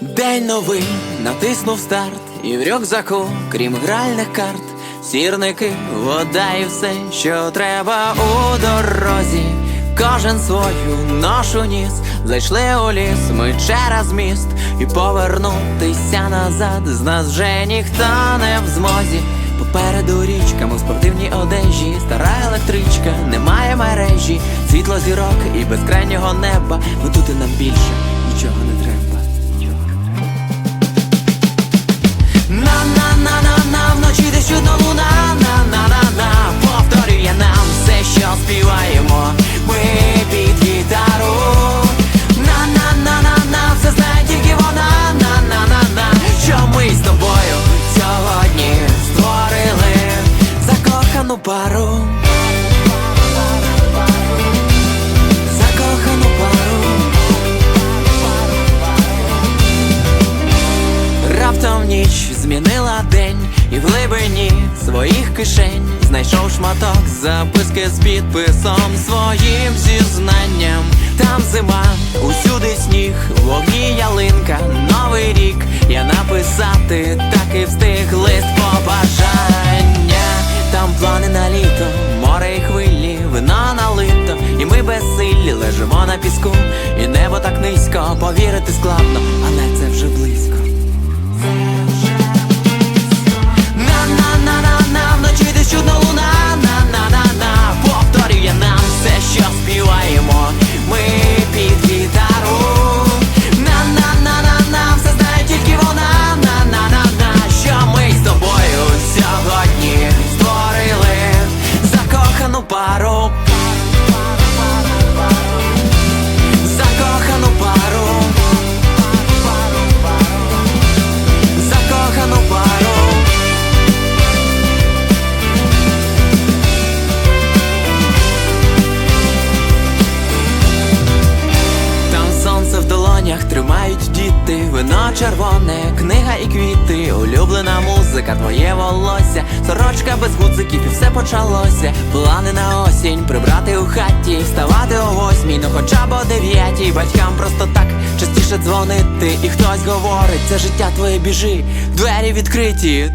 День новий натиснув старт, і в рюкзаку, крім гральних карт, сірники, вода і все, що треба у дорозі. Кожен свою ношу ніс, зайшли у ліс, ми через міст, і повернутися назад з нас вже ніхто не в змозі. Попереду річка, ми в спортивній одежі, стара електричка, немає мережі, світло зірок і безкрайнього неба. Ну тут і нам більше нічого не треба. Пару. Закохану пару. Раптом ніч змінила день, і в глибині своїх кишень знайшов шматок записки з підписом своїм зізнанням. Там зима, усюди сніг, вогні ялинка, новий рік. Я написати так і встиг лист повірити складно, але це вже близько. Долонях тримають діти, вино червоне, книга і квіти, улюблена музика, твоє волосся, сорочка без гудзиків і все почалося. Плани на осінь прибрати у хаті, вставати о восьмій, ну хоча б о дев'ятій. Батькам просто так частіше дзвонити, і хтось говорить, це життя твоє біжи, двері відкриті.